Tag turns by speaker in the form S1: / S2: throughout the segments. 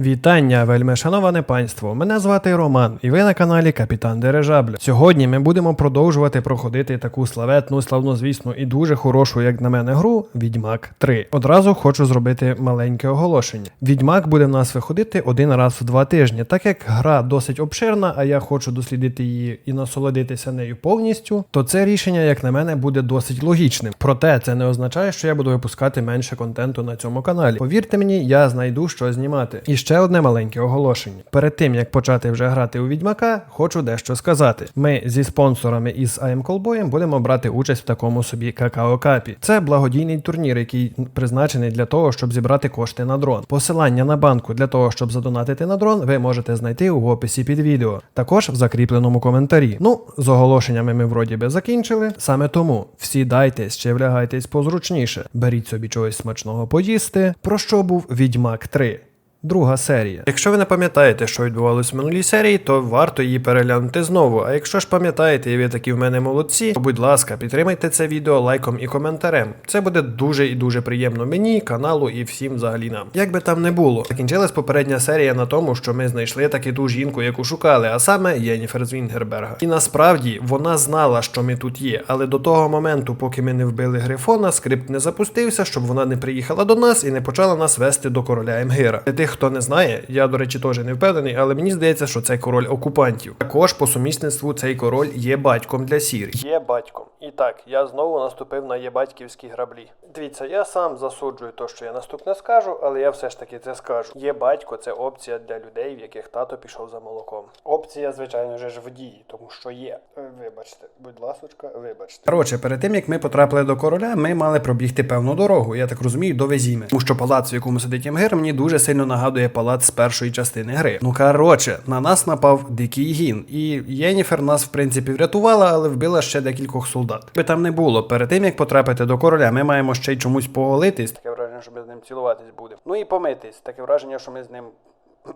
S1: Вітання, вельми шановане панство. Мене звати Роман, і ви на каналі Капітан Дирижабль. Сьогодні ми будемо продовжувати проходити таку славетну, славнозвісну і дуже хорошу, як на мене, гру Відьмак 3. Одразу хочу зробити маленьке оголошення. Відьмак буде в нас виходити один раз в два тижні, так як гра досить обширна, а я хочу дослідити її і насолодитися нею повністю, то це рішення, як на мене, буде досить логічним. Проте це не означає, що я буду випускати менше контенту на цьому каналі. Повірте мені, я знайду що знімати. І ще одне маленьке оголошення. Перед тим як почати вже грати у Відьмака, хочу дещо сказати. Ми зі спонсорами із Am Callboy будемо брати участь в такому собі какао-капі. Це благодійний турнір, який призначений для того, щоб зібрати кошти на дрон. Посилання на банку для того, щоб задонатити на дрон, ви можете знайти у описі під відео. Також в закріпленому коментарі. Ну, з оголошеннями ми вроді би закінчили. Саме тому всі дайтесь чи влягайтесь позручніше. Беріть собі чогось смачного поїсти. Про що був Відьмак 3? Друга серія. Якщо ви не пам'ятаєте, що відбувалось в минулій серії, то варто її переглянути знову. А якщо ж пам'ятаєте, і ви такі в мене молодці, то будь ласка, підтримайте це відео лайком і коментарем. Це буде дуже і дуже приємно мені, каналу і всім взагалі нам. Як би там не було, закінчилась попередня серія на тому, що ми знайшли таки ту жінку, яку шукали, а саме Єніфер з Вінгерберга. І насправді вона знала, що ми тут є, але до того моменту, поки ми не вбили Грифона, скрипт не запустився, щоб вона не приїхала до нас і не почала нас вести до короля Емгира. Хто не знає, я, до речі, теж не впевнений, але мені здається, що це король окупантів. Також по сумісництву цей король є батьком для Сірі. Є батьком. І так, я знову наступив на єбатьківські граблі. Дивіться, я сам засуджую те, що я наступне скажу, але я все ж таки це скажу. Є батько, це опція для людей, в яких тато пішов за молоком. Опція, звичайно ж, в дії, тому що є. Е, Вибачте, будь ласочка, вибачте. Коротше, перед тим як ми потрапили до короля, ми мали пробігти певну дорогу. Я так розумію, до Везіми. Тому що палац, в якому сидить Ємгир, мені дуже сильно нагадує палац з першої частини гри. Ну коротше, на нас напав дикий гін, і Єніфер нас в принципі врятувала, але вбила ще декількох солдат. Би там не було. Перед тим як потрапити до короля, ми маємо ще й чомусь поголитись. Таке враження, що ми з ним цілуватись будемо. Ну і помитись. Таке враження, що ми з ним.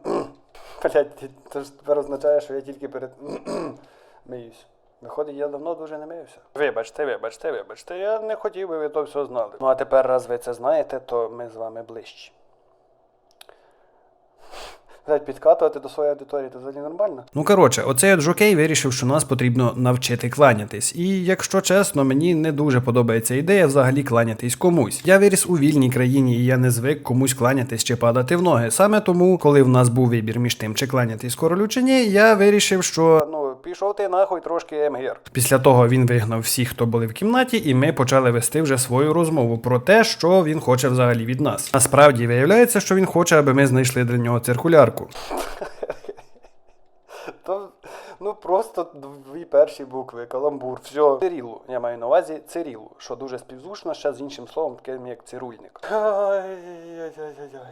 S1: Блять, це ж тепер означає, що я тільки перед миюсь. Виходить, я давно дуже не мився. Вибачте, вибачте, вибачте. Я не хотів би ви то все знали. Ну а тепер, раз ви це знаєте, то ми з вами ближчі. Блять, підкатувати до своєї аудиторії, це взагалі нормально? Ну коротше, оцей от жокей вирішив, що нас потрібно навчити кланятись. І якщо чесно, мені не дуже подобається ідея взагалі кланятись комусь. Я виріс у вільній країні, і я не звик комусь кланятись чи падати в ноги. Саме тому, коли в нас був вибір між тим, чи кланятись королю чи ні, я вирішив, що ну пішов ти нахуй трошки емгір. Після того він вигнав всіх, хто були в кімнаті, і ми почали вести вже свою розмову про те, що він хоче взагалі від нас. Насправді виявляється, що він хоче, аби ми знайшли для нього циркулярку. То, ну просто дві перші букви, каламбур, все. Цирілу. Я маю на увазі цирілу, що дуже співзвучно ще з іншим словом, таким як цирульник.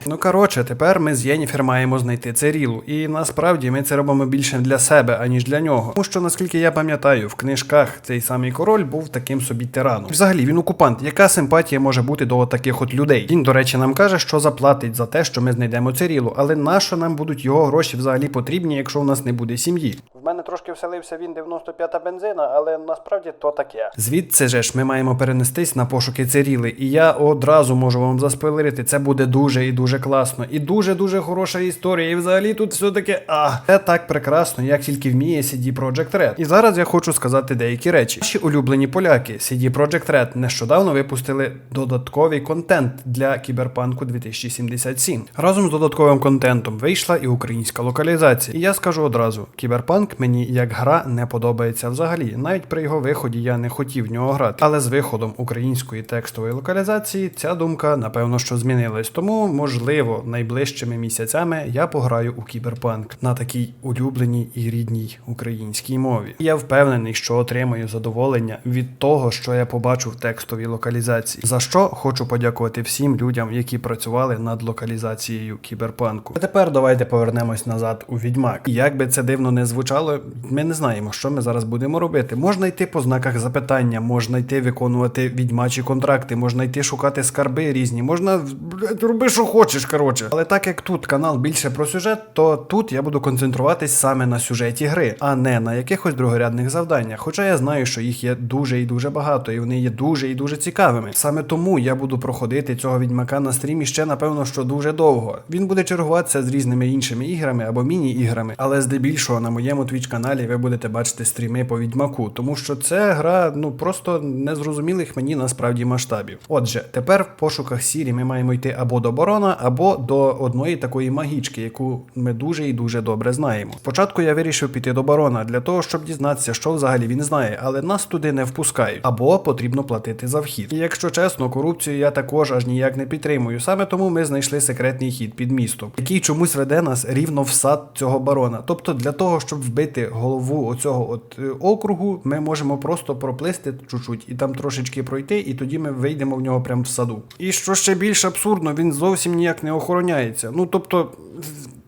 S1: Ну коротше, тепер ми з Єніфер маємо знайти цирілу. І насправді ми це робимо більше для себе, аніж для нього. Тому що, наскільки я пам'ятаю, в книжках цей самий король був таким собі тираном. Взагалі він окупант. Яка симпатія може бути до таких от людей? Він, до речі, нам каже, що заплатить за те, що ми знайдемо цирілу, але нащо нам будуть його гроші взагалі потрібні, якщо у нас не буде сім'ї? В мене трошки вселився він 95-та бензина, але насправді то таке. Звідси же ж ми маємо перенестись на пошуки циріли, і я одразу можу вам заспойлерити, це буде дуже і дуже класно, і дуже дуже хороша історія. І взагалі тут все таке а це так прекрасно, як тільки вміє CD Projekt Red. І зараз я хочу сказати деякі речі. Наші улюблені поляки CD Projekt Red нещодавно випустили додатковий контент для кіберпанку 2077. Разом з додатковим контентом вийшла і українська локалізація. І я скажу одразу: кіберпанк мені як гра не подобається взагалі. Навіть при його виході я не хотів в нього грати. Але з виходом української текстової локалізації ця думка напевно що змінилась. Тому, можливо, найближчими місяцями я пограю у кіберпанк на такій улюбленій і рідній українській мові. Я впевнений, що отримаю задоволення від того, що я побачу в текстовій локалізації. За що хочу подякувати всім людям, які працювали над локалізацією кіберпанку. А тепер давайте повернемось назад у відьмак. Як би це дивно не звучало, зрозуміло, ми не знаємо, що ми зараз будемо робити. Можна йти по знаках запитання, можна йти виконувати відьмачі контракти, можна йти шукати скарби різні, можна роби, що хочеш, коротше. Але так як тут канал більше про сюжет, то тут я буду концентруватись саме на сюжеті гри, а не на якихось другорядних завданнях. Хоча я знаю, що їх є дуже і дуже багато, і вони є дуже і дуже цікавими. Саме тому я буду проходити цього відьмака на стрімі ще напевно, що дуже довго. Він буде чергуватися з різними іншими іграми або міні-іграми, але здебільшого на моєму твіч каналі ви будете бачити стріми по відьмаку, тому що це гра ну просто незрозумілих мені насправді масштабів. Отже, тепер в пошуках сірі ми маємо йти або до барона, або до одної такої магічки, яку ми дуже і дуже добре знаємо. Спочатку я вирішив піти до барона для того, щоб дізнатися, що взагалі він знає, але нас туди не впускають, або потрібно платити за вхід. І якщо чесно, корупцію я також аж ніяк не підтримую. Саме тому ми знайшли секретний хід під містом, який чомусь веде нас рівно в сад цього барона. Тобто, для того, щоб вбити голову оцього от е, округу, ми можемо просто проплисти чуть-чуть і там трошечки пройти, і тоді ми вийдемо в нього прямо в саду. І що ще більш абсурдно, він зовсім ніяк не охороняється. Ну тобто.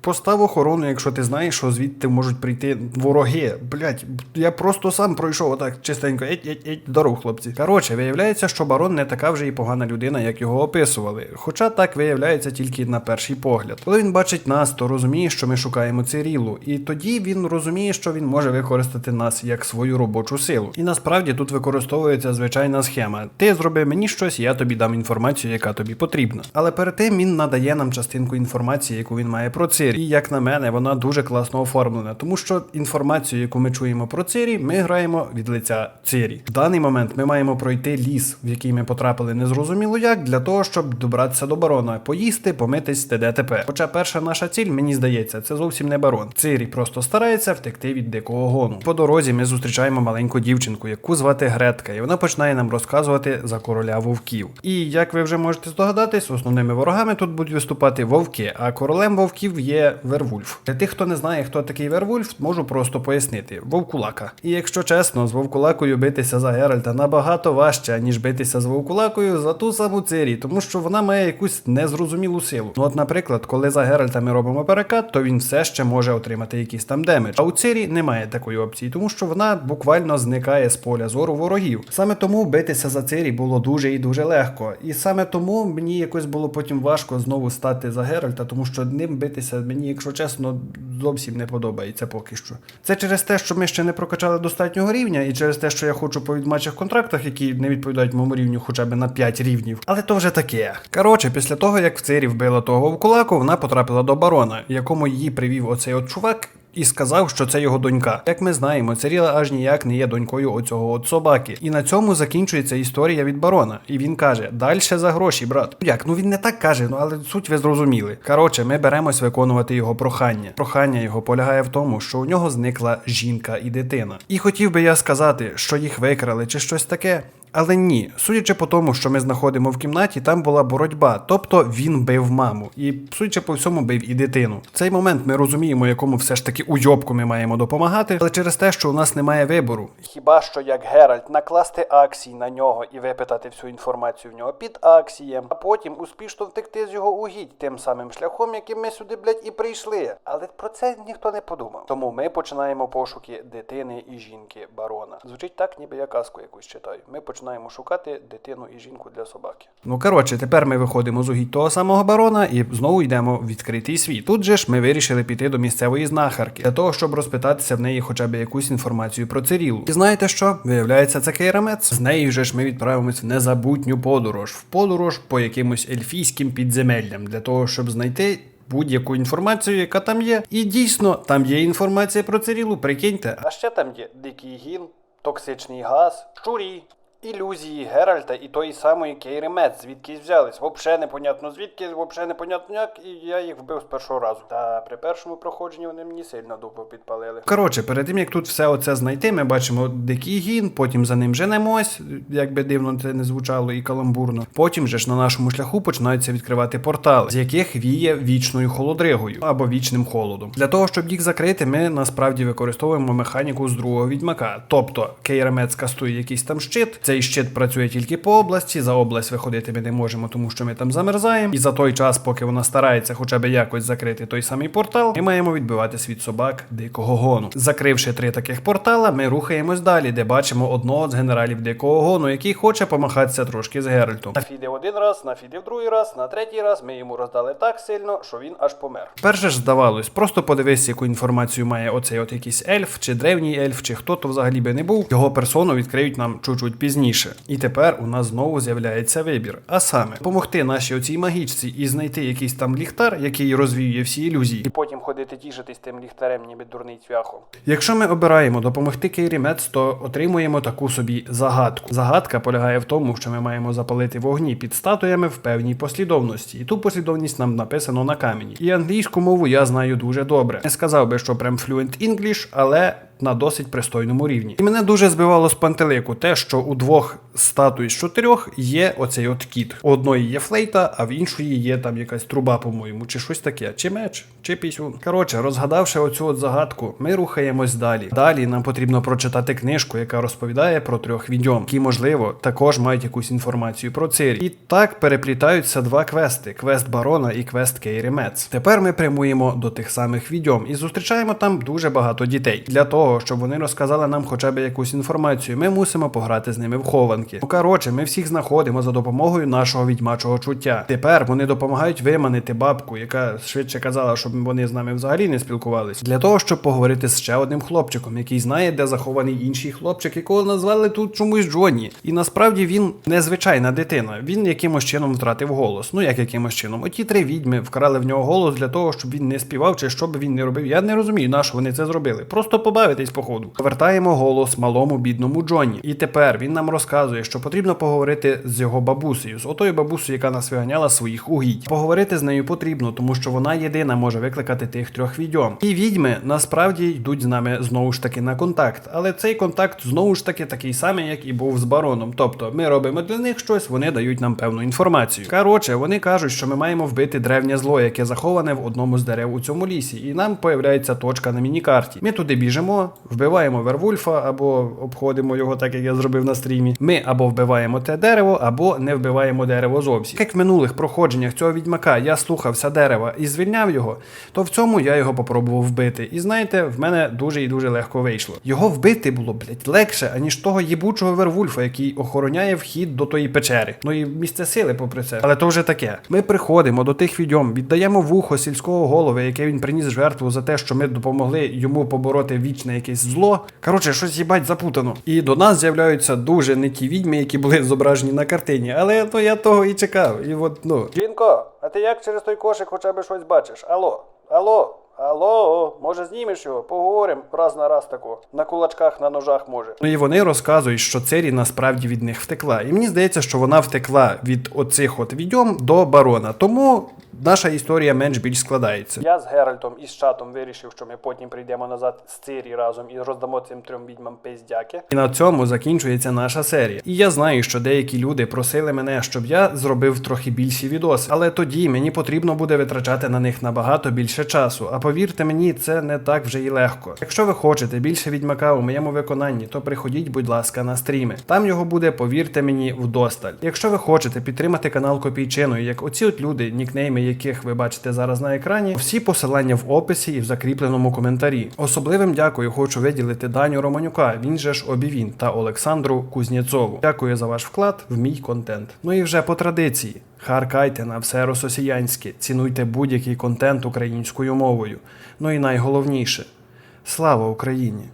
S1: Постав охорону, якщо ти знаєш, що звідти можуть прийти вороги. Блять, я просто сам пройшов отак чистенько. Еть, еть, еть, здоров, хлопці. Коротше, виявляється, що барон не така вже і погана людина, як його описували. Хоча так виявляється тільки на перший погляд. Коли він бачить нас, то розуміє, що ми шукаємо Цирілу, і тоді він розуміє, що він може використати нас як свою робочу силу. І насправді тут використовується звичайна схема: ти зроби мені щось, я тобі дам інформацію, яка тобі потрібна. Але перед тим він надає нам частинку інформації, яку він має про Цирі. І як на мене, вона дуже класно оформлена, тому що інформацію, яку ми чуємо про Цирі, ми граємо від лиця Цирі. В даний момент ми маємо пройти ліс, в який ми потрапили незрозуміло як, для того, щоб добратися до барона, поїсти, помитись, т.д. т.п. Хоча перша наша ціль, мені здається, це зовсім не барон. Цирі просто старається втекти від дикого гону. По дорозі ми зустрічаємо маленьку дівчинку, яку звати Гретка, і вона починає нам розказувати за короля вовків. І як ви вже можете здогадатись, основними ворогами тут будуть виступати вовки, а королем вовків є Вервульф. Для тих, хто не знає, хто такий Вервульф, можу просто пояснити: Вовкулака. І якщо чесно, з Вовкулакою битися за Геральта набагато важче, ніж битися з Вовкулакою за ту саму Цирі, тому що вона має якусь незрозумілу силу. Ну, от, наприклад, коли за Геральта ми робимо перекат, то він все ще може отримати якийсь там демедж. А у Цирі немає такої опції, тому що вона буквально зникає з поля зору ворогів. Саме тому битися за Цирі було дуже і дуже легко. І саме тому мені якось було потім важко знову стати за Геральта, тому що ним битися мені, якщо чесно, зовсім не подобається поки що. Це через те, що ми ще не прокачали достатнього рівня, і через те, що я хочу по відмачах контрактах, які не відповідають моєму рівню хоча б на 5 рівнів. Але то вже таке. Коротше, після того, як в Цирі вбила того вовкулаку, вона потрапила до барона, якому її привів оцей от чувак. І сказав, що це його донька. Як ми знаємо, Циріла аж ніяк не є донькою оцього от собаки. І на цьому закінчується історія від барона. І він каже: дальше за гроші, брат. Як? Ну він не так каже, ну але суть ви зрозуміли. Коротше, ми беремось виконувати його прохання. Прохання його полягає в тому, що у нього зникла жінка і дитина. І хотів би я сказати, що їх викрали чи щось таке. Але ні, судячи по тому, що ми знаходимо в кімнаті, там була боротьба, тобто він бив маму, і судячи по всьому, бив і дитину. В цей момент ми розуміємо, якому все ж таки уйобку ми маємо допомагати, але через те, що у нас немає вибору. Хіба що як Геральт накласти акції на нього і випитати всю інформацію в нього під акцієм, а потім успішно втекти з його угідь тим самим шляхом, яким ми сюди, блядь, і прийшли. Але про це ніхто не подумав. Тому ми починаємо пошуки дитини і жінки барона. Звучить так, ніби я казку якусь читаю. Ми починаємо шукати дитину і жінку для собаки. Ну коротше, тепер ми виходимо з угідь того самого барона і знову йдемо в відкритий світ. Тут же ж ми вирішили піти до місцевої знахарки для того, щоб розпитатися в неї хоча б якусь інформацію про Цирілу. І знаєте що? Виявляється, це Кейрамець. З нею же ж ми відправимось в незабутню подорож, в подорож по якимось ельфійським підземеллям для того, щоб знайти. Будь-яку інформацію, яка там є. І дійсно, там є інформація про Цирілу, прикиньте. А ще там є дикий гін, токсичний газ, щурі, ілюзії Геральта і тої самої Кейри Мец, звідки взялись. Вообще непонятно звідки, вообще непонятно як, і я їх вбив з першого разу. Та при першому проходженні вони мені сильно дупу підпалили. Коротше, перед тим як тут все оце знайти, ми бачимо дикий гін, потім за ним женемось, як би дивно це не звучало і каламбурно. Потім же ж на нашому шляху починаються відкривати портали, з яких віє вічною холодригою або вічним холодом. Для того, щоб їх закрити, ми насправді використовуємо механіку з другого відьмака. Тобто Кейрамець кастує якийсь там щит, цей Цей щит працює тільки по області. За область виходити ми не можемо, тому що ми там замерзаємо. І за той час, поки вона старається хоча б якось закрити той самий портал, ми маємо відбиватись від собак дикого гону. Закривши три таких портала, ми рухаємось далі, де бачимо одного з генералів дикого гону, який хоче помахатися трошки з Геральтом. Нафідив один раз, нафідив другий раз, на третій раз ми йому роздали так сильно, що він аж помер. Перше ж здавалось, просто подивись, яку інформацію має оцей от якийсь ельф, чи древній ельф, чи хто то взагалі би не був. Його персону відкриють нам чуть-чуть пізніше. І тепер у нас знову з'являється вибір. А саме допомогти нашій оцій магічці і знайти якийсь там ліхтар, який розвіює всі ілюзії. І потім ходити тішитись тим ліхтарем, ніби дурний цвяхом. Якщо ми обираємо допомогти Кейрі Мец, то отримуємо таку собі загадку. Загадка полягає в тому, що ми маємо запалити вогні під статуями в певній послідовності. І ту послідовність нам написано на камені. І англійську мову я знаю дуже добре. Не сказав би, що прям fluent English, але на досить пристойному рівні. І мене дуже збивало з пантелику те, що у двох статуй з чотирьох є оцей от кіт. У одної є флейта, а в іншої є там якась труба, по-моєму, чи щось таке, чи меч, чи пісюн. Коротше, розгадавши оцю от загадку, ми рухаємось далі. Далі нам потрібно прочитати книжку, яка розповідає про трьох відьом, які, можливо, також мають якусь інформацію про Цирі. І так переплітаються два квести: квест барона і квест Кейрі Мец. Тепер ми прямуємо до тих самих відьом і зустрічаємо там дуже багато дітей. Для того, щоб вони розказали нам хоча б якусь інформацію, ми мусимо пограти з ними в хованки. Ну коротше, ми всіх знаходимо за допомогою нашого відьмачого чуття. Тепер вони допомагають виманити бабку, яка швидше казала, щоб вони з нами взагалі не спілкувались, для того, щоб поговорити з ще одним хлопчиком, який знає, де захований інший хлопчик, якого назвали тут чомусь Джонні. І насправді він незвичайна дитина. Він якимось чином втратив голос. Ну як якимось чином. Оті три відьми вкрали в нього голос для того, щоб він не співав чи що би він не робив. Я не розумію, на що вони це зробили. Просто побавитись походу. Повертаємо голос малому бідному Джонні. І тепер він нам розказує, що потрібно поговорити з його бабусею, з отою бабусею, яка нас виганяла своїх угідь. Поговорити з нею потрібно, тому що вона єдина може викликати тих трьох відьом. І відьми насправді йдуть з нами знову ж таки на контакт. Але цей контакт знову ж таки такий самий, як і був з бароном. Тобто ми робимо для них щось, вони дають нам певну інформацію. Коротше, вони кажуть, що ми маємо вбити древнє зло, яке заховане в одному з дерев у цьому лісі, і нам появляється точка на мінікарті. Ми туди біжимо, вбиваємо Вервульфа або обходимо його, так як я зробив на стрімі. Ми або вбиваємо те дерево, або не вбиваємо дерево зовсім. Як в минулих проходженнях цього відьмака я слухався дерева і звільняв його, то в цьому я його попробував вбити. І знаєте, в мене дуже і дуже легко вийшло. Його вбити було, блять, легше, аніж того їбучого Вервульфа, який охороняє вхід до тої печери. Ну і місце сили, попри це. Але то вже таке. Ми приходимо до тих відьом, віддаємо вухо сільського голови, яке він приніс жертву за те, що ми допомогли йому побороти вічне якесь зло. Коротше, щось їбать запутано. І до нас з'являються дуже не ті відьми, які були зображені на картині. Але то я того і чекав. І от, ну. Жінко, а ти як через той кошик хоча б щось бачиш? Алло, алло. Алло, може знімеш його? Поговоримо раз на раз тако. На кулачках, на ножах може. Ну і вони розказують, що Цері насправді від них втекла. І мені здається, що вона втекла від оцих от відьом до барона. Тому наша історія менш більш складається. Я з Геральтом і з чатом вирішив, що ми потім прийдемо назад з Цирі разом і роздамо цим трьом відьмам пиздяки. І на цьому закінчується наша серія. І я знаю, що деякі люди просили мене, щоб я зробив трохи більші відоси, але тоді мені потрібно буде витрачати на них набагато більше часу. А повірте мені, це не так вже й легко. Якщо ви хочете більше відьмака у моєму виконанні, то приходіть, будь ласка, на стріми. Там його буде, повірте мені, вдосталь. Якщо ви хочете підтримати канал Копійчиною, як оці от люди, нікнейми яких ви бачите зараз на екрані, всі посилання в описі і в закріпленому коментарі. Особливим дякую хочу виділити Даню Романюка, він же ж Обівін, та Олександру Кузнєцову. Дякую за ваш вклад в мій контент. Ну і вже по традиції. Харкайте на все рососіянське, цінуйте будь-який контент українською мовою. Ну і найголовніше слава Україні!